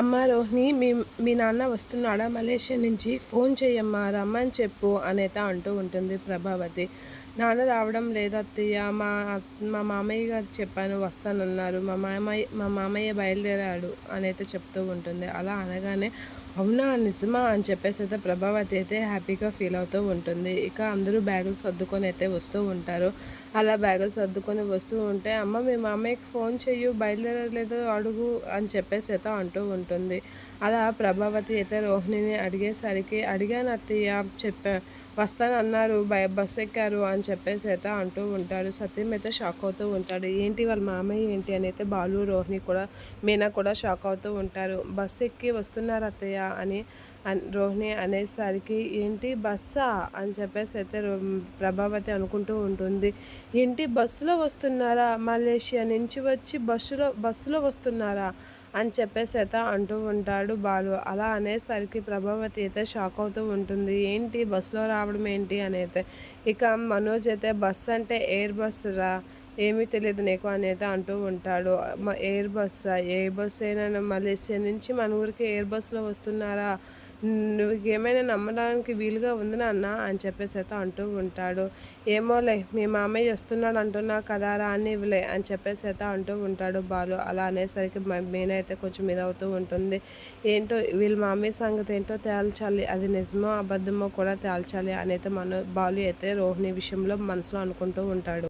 అమ్మ రోహిణి మీ మీ నాన్న వస్తున్నాడా? మలేషియా నుంచి ఫోన్ చేయమ్మా రమ్మని చెప్పు అనేత అంటూ ఉంటుంది ప్రభావతి. నాన్న రావడం లేదత్తయ్య మా మా మామయ్య గారు చెప్పాను వస్తానన్నారు. మా మామయ్య మా మామయ్య బయలుదేరాడు అనైతే చెప్తూ ఉంటుంది. అలా అనగానే అవునా నిజమా అని చెప్పేసి అయితే ప్రభావతి అయితే హ్యాపీగా ఫీల్ అవుతూ ఉంటుంది. ఇక అందరూ బ్యాగులు సర్దుకొని అయితే వస్తూ ఉంటారు. అలా బ్యాగులు సర్దుకొని వస్తూ ఉంటే అమ్మ మీ మామయ్యకి ఫోన్ చెయ్యు బయలుదేరలేదు అడుగు అని చెప్పేసి అయితే అంటూ ఉంటుంది ఉంటుంది. అలా ప్రభావతి అయితే రోహిణిని అడిగేసరికి అడిగాను అత్తయ్య చెప్పా వస్తానన్నారు బయ బస్ ఎక్కారు అని చెప్పేసి అయితే అంటూ ఉంటాడు. సత్యం అయితే షాక్ అవుతూ ఉంటాడు. ఏంటి వాళ్ళ మామయ్య ఏంటి? అని అయితే బాలు రోహిణి కూడా మీనా కూడా షాక్ అవుతూ ఉంటారు. బస్ ఎక్కి వస్తున్నారు అత్తయ్య అని రోహిణి అనేసరికి ఏంటి బస్సా? అని చెప్పేసి అయితే ప్రభావతి అనుకుంటూ ఉంటుంది. ఏంటి బస్సులో వస్తున్నారా? మలేషియా నుంచి వచ్చి బస్సులో బస్సులో వస్తున్నారా? అని చెప్పేసి అంటూ ఉంటాడు బాలు. అలా అనేసరికి ప్రభావతి అయితే షాక్ అవుతూ ఉంటుంది. ఏంటి? బస్సులో రావడం ఏంటి అని అయితే. ఇక మనోజ్ అయితే బస్ అంటే ఎయిర్ బస్ రా? ఏమీ తెలియదు నీకు అని అయితే అంటూ ఉంటాడు. ఎయిర్ బస్ ఏ బస్ అయినా మలేషియా నుంచి మన ఊరికి ఎయిర్ బస్సులో వస్తున్నారా? నువ్వు ఏమైనా నమ్మడానికి వీలుగా ఉంది నాన్న అని చెప్పేసి అయితే అంటూ ఉంటాడు. ఏమోలే మీ మామయ్య వస్తున్నాడు అంటున్నావు కదా రా అని ఇవ్వలే చెప్పేసి అయితే అంటూ ఉంటాడు బాలు. అలా అనేసరికి మేన అయితే కొంచెం మీద అవుతూ ఉంటుంది. ఏంటో వీళ్ళ మామయ్య సంగతి ఏంటో తేల్చాలి. అది నిజమో అబద్ధమో కూడా తేల్చాలి అని అయితే మన బాలు అయితే రోహిణి విషయంలో మనసులో అనుకుంటూ ఉంటాడు.